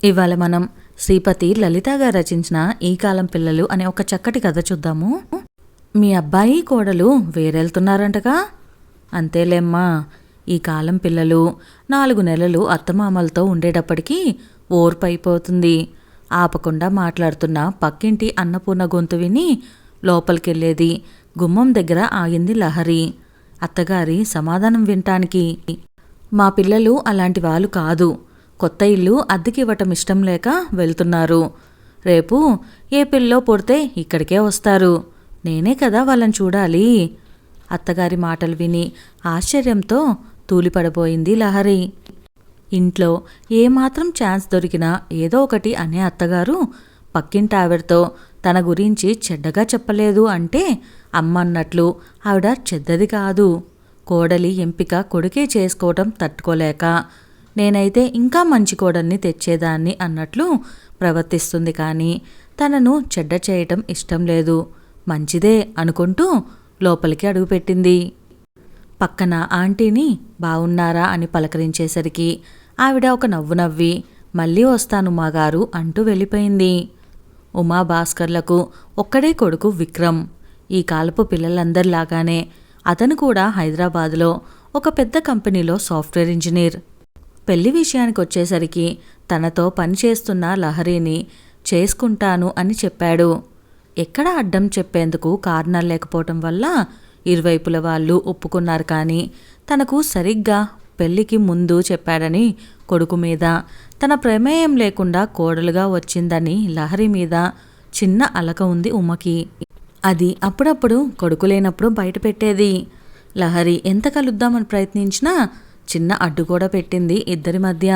ఇవాళ మనం శ్రీపతి లలిత గారు రచించిన ఈ కాలం పిల్లలు అనే ఒక చక్కటి కథ చూద్దాము. మీ అబ్బాయి కోడలు వేరెళ్తున్నారంటగా? అంతేలేమ్మా ఈ కాలం పిల్లలు నాలుగు నెలలు అత్తమామలతో ఉండేటప్పటికీ ఓర్పు అయిపోతుంది ఆపకుండా మాట్లాడుతున్న పక్కింటి అన్నపూర్ణ గొంతు విని లోపలికెళ్ళేది గుమ్మం దగ్గర ఆగింది లహరి. అత్తగారి సమాధానం వినటానికి మా పిల్లలు అలాంటి వాళ్ళు కాదు. కొత్త ఇల్లు అద్దెకి ఇవ్వటం ఇష్టం లేక వెళ్తున్నారు. రేపు ఏ పిల్లో పుడితే ఇక్కడికే వస్తారు. నేనే కదా వాళ్ళని చూడాలి. అత్తగారి మాటలు విని ఆశ్చర్యంతో తూలిపడబోయింది లహరి. ఇంట్లో ఏమాత్రం ఛాన్స్ దొరికినా ఏదో ఒకటి అనే అత్తగారు పక్కింటి ఆవిడతో తన గురించి చెడ్డగా చెప్పలేదు అంటే అమ్మన్నట్లు ఆవిడ చెడ్డది కాదు. కోడలి ఎంపిక కొడుకే చేసుకోవటం తట్టుకోలేక నేనైతే ఇంకా మంచి కోడల్ని తెచ్చేదాన్ని అన్నట్లు ప్రవర్తిస్తుంది కానీ తనను చెడ్డ చేయటం ఇష్టం లేదు. మంచిదే అనుకుంటూ లోపలికి అడుగుపెట్టింది. పక్కన ఆంటీని బావున్నారా అని పలకరించేసరికి ఆవిడ ఒక నవ్వు నవ్వి మళ్ళీ వస్తాను మాగారు అంటూ వెళ్ళిపోయింది. ఉమా భాస్కర్లకు ఒక్కడే కొడుకు విక్రమ్. ఈ కాలపు పిల్లలందరిలాగానే అతను కూడా హైదరాబాద్లో ఒక పెద్ద కంపెనీలో సాఫ్ట్వేర్ ఇంజనీర్. పెళ్ళి విషయానికి వచ్చేసరికి తనతో పనిచేస్తున్న లహరిని చేసుకుంటాను అని చెప్పాడు. ఎక్కడ అడ్డం చెప్పేందుకు కారణం లేకపోవటం వల్ల ఇరువైపుల వాళ్ళు ఒప్పుకున్నారు కానీ తనకు సరిగ్గా పెళ్ళికి ముందు చెప్పాడని కొడుకు మీద తన ప్రమేయం లేకుండా కోడలుగా వచ్చిందని లహరి మీద చిన్న అలక ఉంది ఉమ్మకి అది అప్పుడప్పుడు కొడుకు లేనప్పుడు బయట పెట్టేది. లహరి ఎంత కలుద్దామని ప్రయత్నించినా చిన్న అడ్డు కూడా పెట్టింది ఇద్దరి మధ్య.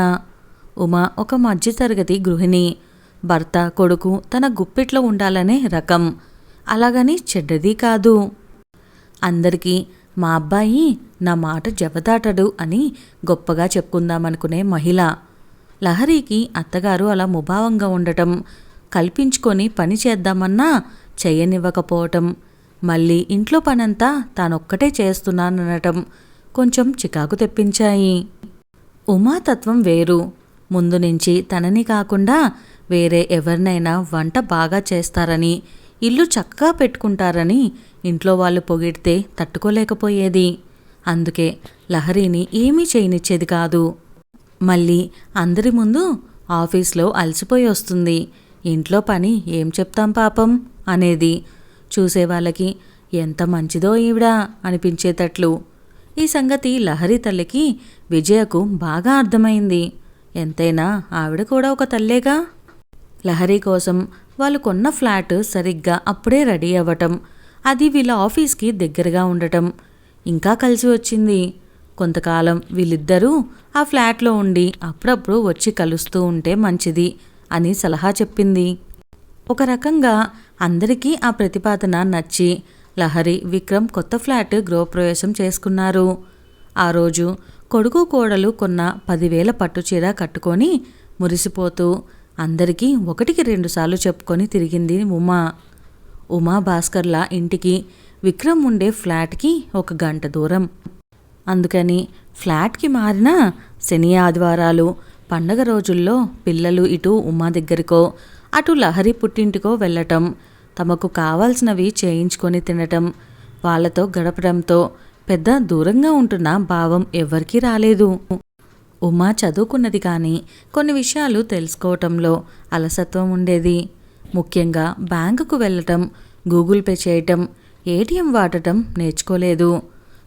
ఉమ ఒక మధ్యతరగతి గృహిణి. భర్త కొడుకు తన గుప్పిట్లో ఉండాలనే రకం. అలాగని చెడ్డది కాదు. అందరికీ మా అబ్బాయి నా మాట జవదాటడు అని గొప్పగా చెప్పుకుందామనుకునే మహిళ. లహరికి అత్తగారు అలా ముభావంగా ఉండటం కల్పించుకొని పని చేద్దామన్నా చేయనివ్వకపోవటం మళ్ళీ ఇంట్లో పనంతా తానొక్కటే చేస్తున్నాననటం కొంచెం చికాకు తెప్పించాయి. ఉమాతత్వం వేరు. ముందు నుంచి తనని కాకుండా వేరే ఎవరినైనా వంట బాగా చేస్తారని ఇల్లు చక్కగా పెట్టుకుంటారని ఇంట్లో వాళ్ళు పొగిడితే తట్టుకోలేకపోయేది. అందుకే లహరిని ఏమీ చేయనిచ్చేది కాదు. మళ్ళీ అందరి ముందు ఆఫీస్లో అలసిపోయి వస్తుంది. ఇంట్లో పని ఏం చెప్తాం పాపం అనేది చూసేవాళ్ళకి ఎంత మంచిదో ఈవిడా అనిపించేటట్లు ఈ సంగతి లహరి తల్లికి విజయకు బాగా అర్థమైంది. ఎంతైనా ఆవిడ కూడా ఒక తల్లేగా? లహరి కోసం వాళ్ళు కొన్న ఫ్లాట్ సరిగ్గా అప్పుడే రెడీ అవ్వటం అది వీళ్ళ ఆఫీస్కి దగ్గరగా ఉండటం ఇంకా కలిసి వచ్చింది. కొంతకాలం వీళ్ళిద్దరూ ఆ ఫ్లాట్లో ఉండి అప్పుడప్పుడు వచ్చి కలుస్తూ ఉంటే మంచిది అని సలహా చెప్పింది. ఒక రకంగా అందరికీ ఆ ప్రతిపాదన నచ్చి లహరి విక్రమ్ కొత్త ఫ్లాట్ గృహప్రవేశం చేసుకున్నారు. ఆ రోజు కొడుకు కోడలు కొన్న పదివేల పట్టుచీర కట్టుకొని మురిసిపోతూ అందరికీ ఒకటికి రెండుసార్లు చెప్పుకొని తిరిగింది ఉమా. ఉమా భాస్కర్ల ఇంటికి విక్రమ్ ఉండే ఫ్లాట్కి ఒక గంట దూరం. అందుకని ఫ్లాట్కి మారిన శని ఆదివారాలు పండగ రోజుల్లో పిల్లలు ఇటు ఉమా దగ్గరికో అటు లహరి పుట్టింటికో వెళ్ళటం తమకు కావాల్సినవి చేయించుకొని తినటం వాళ్ళతో గడపడంతో పెద్ద దూరంగా ఉంటున్న భావం ఎవరికీ రాలేదు. ఉమా చదువుకున్నది కానీ కొన్ని విషయాలు తెలుసుకోవటంలో అలసత్వం ఉండేది. ముఖ్యంగా బ్యాంకుకు వెళ్ళటం గూగుల్ పే చేయటం ఏటీఎం వాడటం నేర్చుకోలేదు.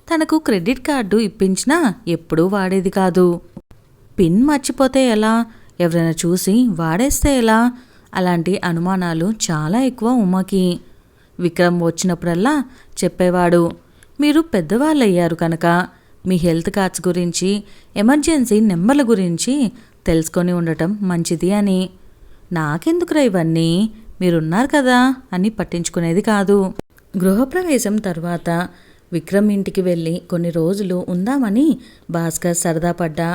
తనకు క్రెడిట్ కార్డు ఇప్పించినా ఎప్పుడూ వాడేది కాదు. పిన్ మర్చిపోతే ఎలా? ఎవరైనా చూసి వాడేస్తే ఎలా? అలాంటి అనుమానాలు చాలా ఎక్కువ ఉమాకి. విక్రమ్ వచ్చినప్పుడల్లా చెప్పేవాడు మీరు పెద్దవాళ్ళయ్యారు కనుక మీ హెల్త్ కార్డ్స్ గురించి ఎమర్జెన్సీ నెంబర్ల గురించి తెలుసుకొని ఉండటం మంచిది అని. నాకెందుకురా ఇవన్నీ? మీరున్నారు కదా అని పట్టించుకునేది కాదు. గృహప్రవేశం తర్వాత విక్రమ్ ఇంటికి వెళ్ళి కొన్ని రోజులు ఉందామని భాస్కర్ సరదా పడ్డా.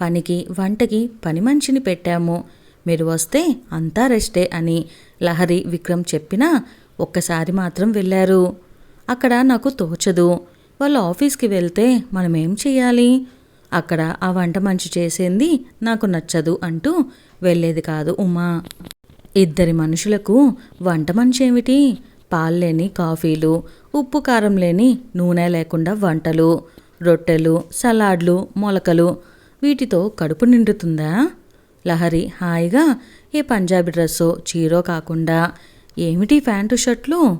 పనికి వంటకి పని మనిషిని పెట్టాము. మీరు వస్తే అంతా రెస్టే అని లహరి విక్రమ్ చెప్పినా ఒక్కసారి మాత్రం వెళ్ళారు. అక్కడ నాకు తోచదు. వాళ్ళ ఆఫీస్కి వెళ్తే మనం ఏం చేయాలి? అక్కడ ఆ వంట మంచి చేసేంది నాకు నచ్చదు అంటూ వెళ్ళేది కాదు ఉమా. ఇద్దరి మనుషులకు వంట మంచి ఏమిటి పాలు లేని కాఫీలు ఉప్పు కారం లేని నూనె లేకుండా వంటలు రొట్టెలు సలాడ్లు మొలకలు వీటితో కడుపు నిండుతుందా? లహరి హాయిగా ఏ పంజాబీ డ్రెస్సో చీరో కాకుండా ఏమిటి ప్యాంటు షర్ట్లు?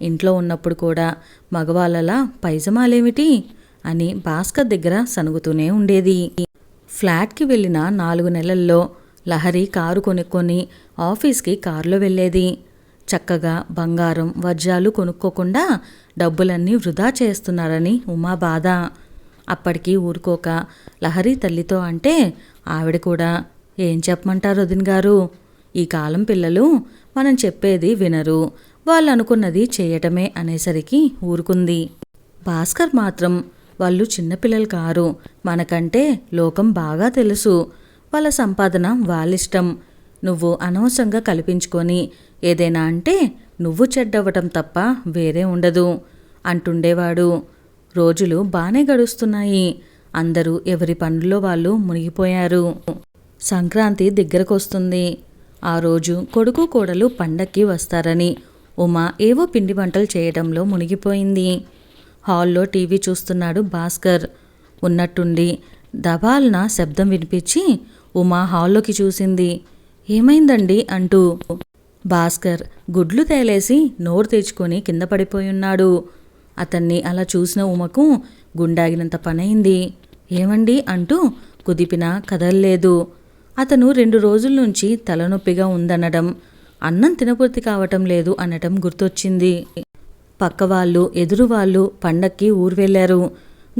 ఇంట్లో ఉన్నప్పుడు కూడా మగవాళ్ళలా పైజమాలేమిటి? అని భాస్కర్ దగ్గర సనుగుతూనే ఉండేది. ఫ్లాట్కి వెళ్ళిన నాలుగు నెలల్లో లహరి కారు కొనుక్కొని ఆఫీస్కి కారులో వెళ్ళేది. చక్కగా బంగారం వజ్రాలు కొనుక్కోకుండా డబ్బులన్నీ వృధా చేస్తున్నారని ఉమా బాధ. అప్పటికి ఊరుకోక లహరి తల్లితో అంటే ఆవిడ కూడా ఏం చెప్పమంటారు వదిన్ గారు? ఈ కాలం పిల్లలు మనం చెప్పేది వినరు. వాళ్ళు అనుకున్నది చేయటమే అనేసరికి ఊరుకుంది. భాస్కర్ మాత్రం వాళ్ళు చిన్నపిల్లలు కారు. మనకంటే లోకం బాగా తెలుసు. వాళ్ళ సంపాదన వాళ్ళిష్టం. నువ్వు అనవసరంగా కల్పించుకొని ఏదైనా అంటే నువ్వు చెడ్డవ్వటం తప్ప వేరే ఉండదు అంటుండేవాడు. రోజులు బాగానే గడుస్తున్నాయి. అందరూ ఎవరి పనుల్లో వాళ్ళు మునిగిపోయారు. సంక్రాంతి దగ్గరకొస్తుంది. ఆ రోజు కొడుకు కోడలు పండక్కి వస్తారని ఉమా ఏవో పిండి వంటలు చేయడంలో మునిగిపోయింది. హాల్లో టీవీ చూస్తున్నాడు భాస్కర్. ఉన్నట్టుండి దబాల్న శబ్దం వినిపించి ఉమా హాల్లోకి చూసింది. ఏమైందండి అంటూ భాస్కర్ గుడ్లు తేలేసి నోరు తెచ్చుకొని కింద పడిపోయున్నాడు. అతన్ని అలా చూసిన ఉమకు గుండాగినంత పనైంది. ఏమండి అంటూ కుదిపినా కదల్లేదు. అతను రెండు రోజుల నుంచి తలనొప్పిగా ఉందనడం అన్నం తినపూర్తి కావటం లేదు అనటం గుర్తొచ్చింది. పక్కవాళ్ళు ఎదురువాళ్ళు పండక్కి ఊరు వెళ్ళారు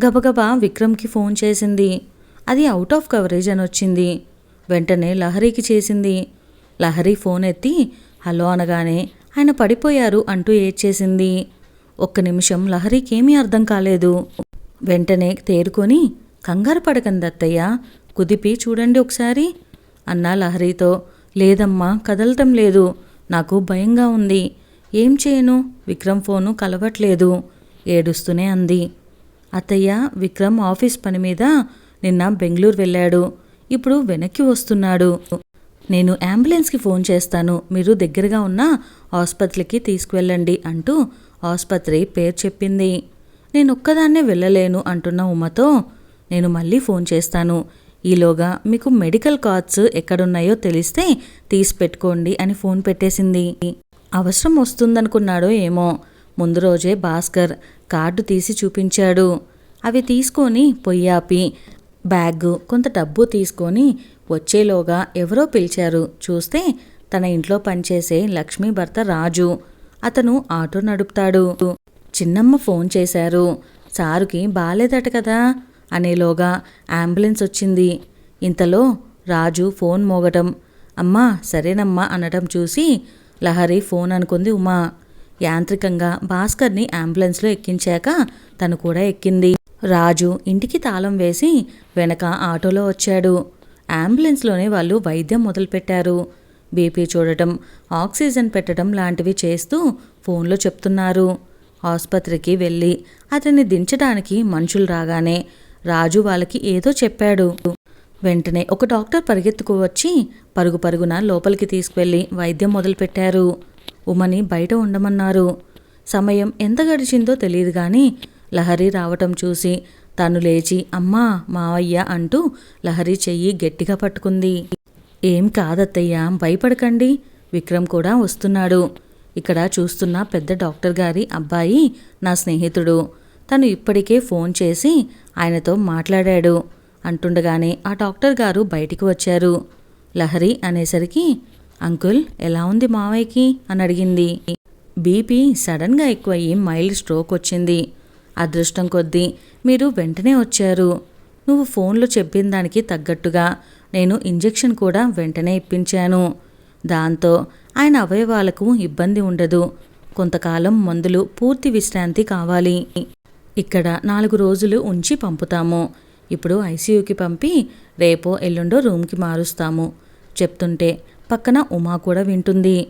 గబగబా విక్రమ్కి ఫోన్ చేసింది. అది అవుట్ ఆఫ్ కవరేజ్ అని వచ్చింది. వెంటనే లహరికి చేసింది. లహరి ఫోన్ ఎత్తి హలో అనగానే ఆయన పడిపోయారు అంటూ ఏడ్చేసింది. ఒక్క నిమిషం లహరికేమీ అర్థం కాలేదు. వెంటనే తేరుకొని కంగారు పడకండి అత్తయ్య కుదిపి చూడండి ఒకసారి అన్నా లహరితో. లేదమ్మా కదలటం లేదు. నాకు భయంగా ఉంది. ఏం చేయను? విక్రమ్ ఫోను కలవట్లేదు. ఏడుస్తూనే అంది. అత్తయ్య విక్రమ్ ఆఫీస్ పని మీద నిన్న బెంగళూరు వెళ్ళాడు. ఇప్పుడు వెనక్కి వస్తున్నాడు. నేను అంబులెన్స్కి ఫోన్ చేస్తాను. మీరు దగ్గరగా ఉన్న ఆసుపత్రికి తీసుకువెళ్ళండి అంటూ ఆసుపత్రి పేరు చెప్పింది. నేను ఒక్కదాన్నే వెళ్ళలేను అంటున్న ఉమతో నేను మళ్ళీ ఫోన్ చేస్తాను. ఈలోగా మీకు మెడికల్ కార్డ్స్ ఎక్కడున్నాయో తెలిస్తే తీసి పెట్టుకోండి అని ఫోన్ పెట్టేసింది. అవసరం వస్తుందనుకున్నాడో ఏమో. ముందు రోజే భాస్కర్ కార్డు తీసి చూపించాడు. అవి తీసుకొని పొయ్యాపి బ్యాగ్ కొంత డబ్బు తీసుకొని వచ్చేలోగా ఎవరో పిలిచారు. చూస్తే తన ఇంట్లో పనిచేసే లక్ష్మీ భర్త రాజు. అతను ఆటో నడుపుతాడు. చిన్నమ్మ ఫోన్ చేశారు. సారుకి బాలేదట కదా. అనేలోగా అంబులెన్స్ వచ్చింది. ఇంతలో రాజు ఫోన్ మోగటం. అమ్మా సరేనమ్మా అనటం చూసి లహరి ఫోన్ అనుకుంది ఉమా. యాంత్రికంగా భాస్కర్ని అంబులెన్స్లో ఎక్కించాక తను కూడా ఎక్కింది. రాజు ఇంటికి తాళం వేసి వెనక ఆటోలో వచ్చాడు. అంబులెన్స్లోనే వాళ్ళు వైద్యం మొదలుపెట్టారు. బీపీ చూడటం ఆక్సిజన్ పెట్టడం లాంటివి చేస్తూ ఫోన్లో చెప్తున్నారు. ఆసుపత్రికి వెళ్ళి అతన్ని దించడానికి మనుషులు రాగానే రాజు వాళ్ళకి ఏదో చెప్పాడు. వెంటనే ఒక డాక్టర్ పరిగెత్తుకు వచ్చి పరుగు పరుగున లోపలికి తీసుకువెళ్ళి వైద్యం మొదలుపెట్టారు. ఉమని బయట ఉండమన్నారు. సమయం ఎంత గడిచిందో తెలియదు కానీ లహరి రావటం చూసి తను లేచి అమ్మా మావయ్య అంటూ లహరి చెయ్యి గట్టిగా పట్టుకుంది. ఏం కాదత్తయ్య భయపడకండి. విక్రమ్ కూడా వస్తున్నాడు. ఇక్కడ చూస్తున్న పెద్ద డాక్టర్ గారి అబ్బాయి నా స్నేహితుడు. తను ఇప్పటికే ఫోన్ చేసి ఆయనతో మాట్లాడాడు. అంటుండగానే ఆ డాక్టర్ గారు బయటికి వచ్చారు. లహరి అనేసరికి అంకుల్ ఎలా ఉంది మావయ్యకి? అని అడిగింది. బీపీ సడన్గా ఎక్కువయ్యి మైల్డ్ స్ట్రోక్ వచ్చింది. అదృష్టం కొద్దీ మీరు వెంటనే వచ్చారు. నువ్వు ఫోన్లో చెప్పిన దానికి తగ్గట్టుగా నేను ఇంజెక్షన్ కూడా వెంటనే ఇప్పించాను. దాంతో ఆయన అవయవాలకు ఇబ్బంది ఉండదు. కొంతకాలం మందులు పూర్తి విశ్రాంతి కావాలి. ఇక్కడ నాలుగు రోజులు ఉంచి పంపుతాము. ఇప్పుడు ఐసీయూకి పంపి రేపో ఎల్లుండో రూమ్కి మారుస్తాము. చెప్తుంటే పక్కన ఉమా కూడా వింటుంది.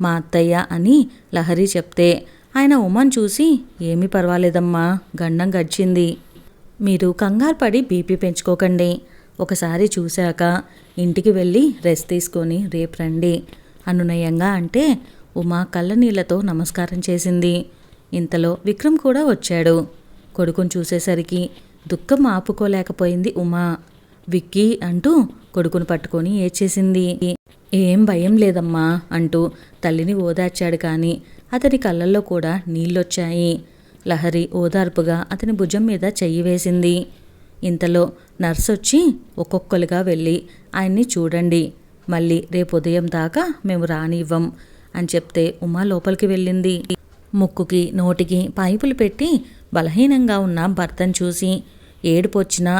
మా అత్తయ్య అని లహరి చెప్తే ఆయన ఉమాన్ చూసి ఏమీ పర్వాలేదమ్మా గండం గడిచింది. మీరు కంగారు పడి బీపీ పెంచుకోకండి. ఒకసారి చూశాక ఇంటికి వెళ్ళి రెస్ట్ తీసుకొని రేపు రండి అనునయంగా అంటే ఉమా కళ్ళనీళ్ళతో నమస్కారం చేసింది. ఇంతలో విక్రమ్ కూడా వచ్చాడు. కొడుకుని చూసేసరికి దుఃఖం ఆపుకోలేకపోయింది ఉమా. విక్కీ అంటూ కొడుకును పట్టుకొని ఏడ్చేసింది. ఏం భయం లేదమ్మా అంటూ తల్లిని ఓదార్చాడు కానీ అతని కళ్ళల్లో కూడా నీళ్ళొచ్చాయి. లహరి ఓదార్పుగా అతని భుజం మీద చెయ్యి వేసింది. ఇంతలో నర్స్ వచ్చి ఒక్కొక్కలుగా వెళ్ళి ఆయన్ని చూడండి. మళ్ళీ రేపు ఉదయం దాకా మేము రానివ్వం అని చెప్తే ఉమా లోపలికి వెళ్ళింది. ముక్కుకి నోటికి పైపులు పెట్టి బలహీనంగా ఉన్న భర్తను చూసి ఏడుపొచ్చినా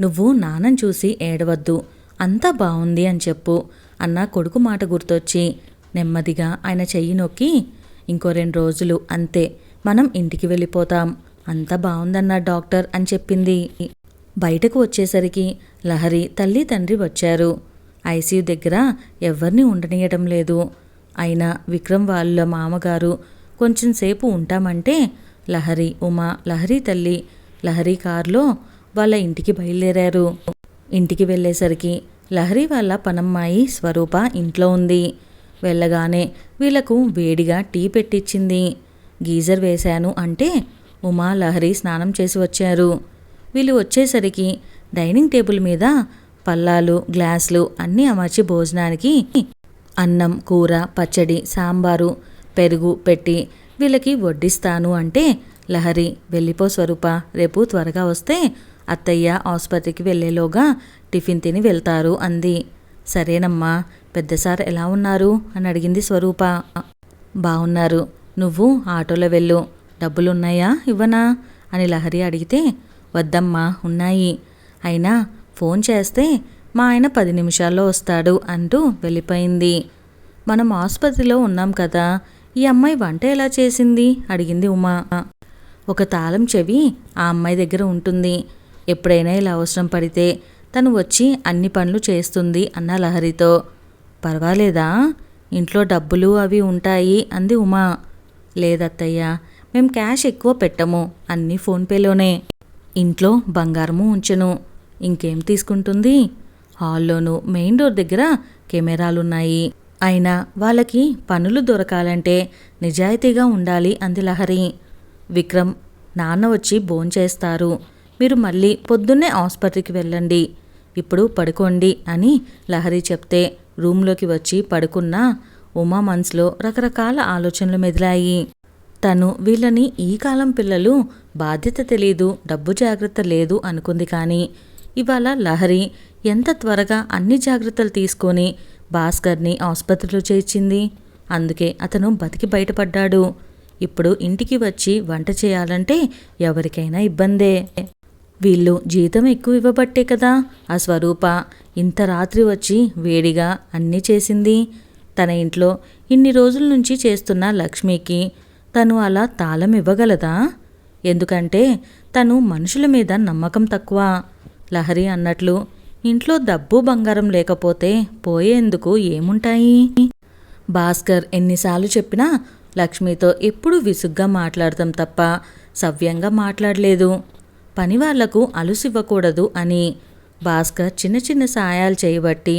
నువ్వు నాన్నని చూసి ఏడవద్దు. అంతా బాగుంది అని చెప్పు అన్న కొడుకు మాట గుర్తొచ్చి నెమ్మదిగా ఆయన చెయ్యి నొక్కి ఇంకో రెండు రోజులు అంతే. మనం ఇంటికి వెళ్ళిపోతాం. అంతా బాగుందన్న డాక్టర్ అని చెప్పింది. బయటకు వచ్చేసరికి లహరి తల్లి తండ్రి వచ్చారు. ఐసీయూ దగ్గర ఎవరిని ఉండనీయటం లేదు. అయినా విక్రమ్ వాళ్ళ మామగారు కొంచెం సేపు ఉంటామంటే లహరి ఉమా లహరి తల్లి లహరి కారులో వాళ్ళ ఇంటికి బయలుదేరారు. ఇంటికి వెళ్ళేసరికి లహరి వాళ్ళ పనమ్మాయి స్వరూప ఇంట్లో ఉంది. వెళ్ళగానే వీళ్ళకు వేడిగా టీ పెట్టించింది గీజర్ వేశాను అంటే ఉమా లహరి స్నానం చేసి వచ్చారు. వీళ్ళు వచ్చేసరికి డైనింగ్ టేబుల్ మీద పల్లాలు గ్లాసులు అన్నీ అమర్చి భోజనానికి అన్నం కూర పచ్చడి సాంబారు పెరుగు పెట్టి వీళ్ళకి వడ్డిస్తాను అంటే లహరి వెళ్ళిపో స్వరూప రేపు త్వరగా వస్తే అత్తయ్య ఆసుపత్రికి వెళ్ళేలోగా టిఫిన్ తిని వెళ్తారు అంది. సరేనమ్మా పెద్దసార్ ఎలా ఉన్నారు? అని అడిగింది స్వరూప. బాగున్నారు నువ్వు ఆటోలో వెళ్ళు. డబ్బులున్నాయా ఇవ్వనా? అని లహరి అడిగితే వద్దమ్మా ఉన్నాయి. అయినా ఫోన్ చేస్తే మా ఆయన పది నిమిషాల్లో వస్తాడు అంటూ వెళ్ళిపోయింది. మనం ఆసుపత్రిలో ఉన్నాం కదా ఈ అమ్మాయి వంట ఎలా చేసింది? అడిగింది ఉమా. ఒక తాళం చెవి ఆ అమ్మాయి దగ్గర ఉంటుంది. ఎప్పుడైనా ఇలా అవసరం పడితే తను వచ్చి అన్ని పనులు చేస్తుంది అన్న లహరితో. పర్వాలేదా? ఇంట్లో డబ్బులు అవి ఉంటాయి అంది ఉమా. లేదత్తయ్య మేం క్యాష్ ఎక్కువ పెట్టము అన్నీ ఫోన్పేలోనే ఇంట్లో బంగారము ఉంచను. ఇంకేం తీసుకుంటుంది? హాల్లోనూ మెయిన్ డోర్ దగ్గర కెమెరాలున్నాయి. అయినా వాళ్ళకి పనులు దొరకాలంటే నిజాయితీగా ఉండాలి అంది లహరి. విక్రమ్ నాన్న వచ్చి భోంచేస్తారు మీరు మళ్ళీ పొద్దున్నే హాస్పిటల్కి వెళ్ళండి. ఇప్పుడు పడుకోండి అని లహరి చెప్తే రూమ్లోకి వచ్చి పడుకున్న ఉమా మనసులో రకరకాల ఆలోచనలు మెదిలాయి. తను వీళ్ళని ఈ కాలం పిల్లలు బాధ్యత తెలీదు డబ్బు జాగ్రత్త లేదు అనుకుంది కానీ ఇవాళ లహరి ఎంత త్వరగా అన్ని జాగ్రత్తలు తీసుకొని భాస్కర్ని ఆసుపత్రిలో చేర్చింది. అందుకే అతను బతికి బయటపడ్డాడు. ఇప్పుడు ఇంటికి వచ్చి వంట చేయాలంటే ఎవరికైనా ఇబ్బందే. వీళ్ళు జీతం ఎక్కువ ఇవ్వబట్టే కదా. ఆ స్వరూప ఇంత రాత్రి వచ్చి వేడిగా అన్నీ చేసింది. తన ఇంట్లో ఇన్ని రోజుల నుంచి చేస్తున్న లక్ష్మికి తను అలా తాళం ఇవ్వగలదా? ఎందుకంటే తను మనుషుల మీద నమ్మకం తక్కువ. లహరి అన్నట్లు ఇంట్లో డబ్బు బంగారం లేకపోతే పోయేందుకు ఏముంటాయి? భాస్కర్ ఎన్నిసార్లు చెప్పినా లక్ష్మితో ఎప్పుడూ విసుగ్గా మాట్లాడతాం తప్ప సవ్యంగా మాట్లాడలేదు. పనివాళ్ళకు అలుసివ్వకూడదు అని భాస్కర్ చిన్న చిన్న సాయాలు చేయబట్టి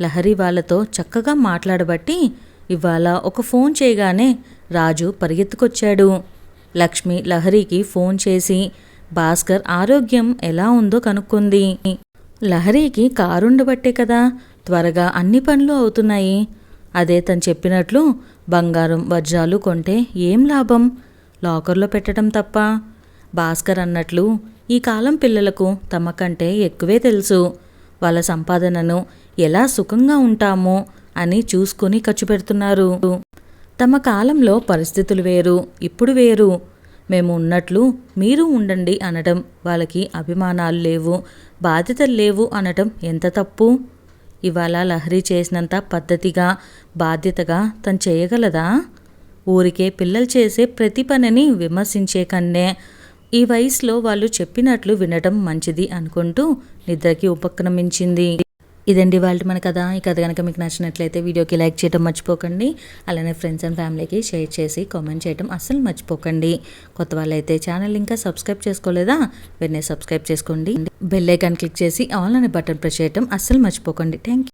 లహరి వాళ్ళతో చక్కగా మాట్లాడబట్టి ఇవాళ ఒక ఫోన్ చేయగానే రాజు పరిగెత్తుకొచ్చాడు. లక్ష్మి లహరికి ఫోన్ చేసి భాస్కర్ ఆరోగ్యం ఎలా ఉందో కనుక్కుంది. లహరికి కారుండబట్టే కదా. త్వరగా అన్ని పనులు అవుతున్నాయి. అదే తను చెప్పినట్లు బంగారం వజ్రాలు కొంటే ఏం లాభం? లాకర్లో పెట్టడం తప్ప. భాస్కర్ అన్నట్లు ఈ కాలం పిల్లలకు తమ కంటే ఎక్కువే తెలుసు. వాళ్ళ సంపాదనను ఎలా సుఖంగా ఉంటామో అని చూసుకుని ఖర్చు పెడుతున్నారు. తమ కాలంలో పరిస్థితులు వేరు ఇప్పుడు వేరు. మేము ఉన్నట్లు మీరు ఉండండి అనడం వాళ్ళకి అభిమానాలు లేవు బాధ్యతలు లేవు అనటం ఎంత తప్పు? ఇవాళ లహరి చేసినంత పద్ధతిగా బాధ్యతగా తను చేయగలదా? ఊరికే పిల్లలు చేసే ప్రతి పనిని విమర్శించే కన్నే. ఈ వయసులో వాళ్ళు చెప్పినట్లు వినడం మంచిది అనుకుంటూ నిద్రకి ఉపక్రమించింది. ఇదండి వాళ్ళ మన కథ. ఈ కథ కనుక మీకు నచ్చినట్లయితే వీడియోకి లైక్ చేయడం మర్చిపోకండి. అలానే ఫ్రెండ్స్ అండ్ ఫ్యామిలీకి షేర్ చేసి కామెంట్ చేయడం అస్సలు మర్చిపోకండి. కొత్త వాళ్ళైతే ఛానల్ ఇంకా సబ్స్క్రైబ్ చేసుకోలేదా? వెంటనే సబ్స్క్రైబ్ చేసుకోండి. బెల్ ఐకాన్ క్లిక్ చేసి ఆల్ అనే బటన్ ప్రెస్ చేయడం అస్సలు మర్చిపోకండి. థ్యాంక్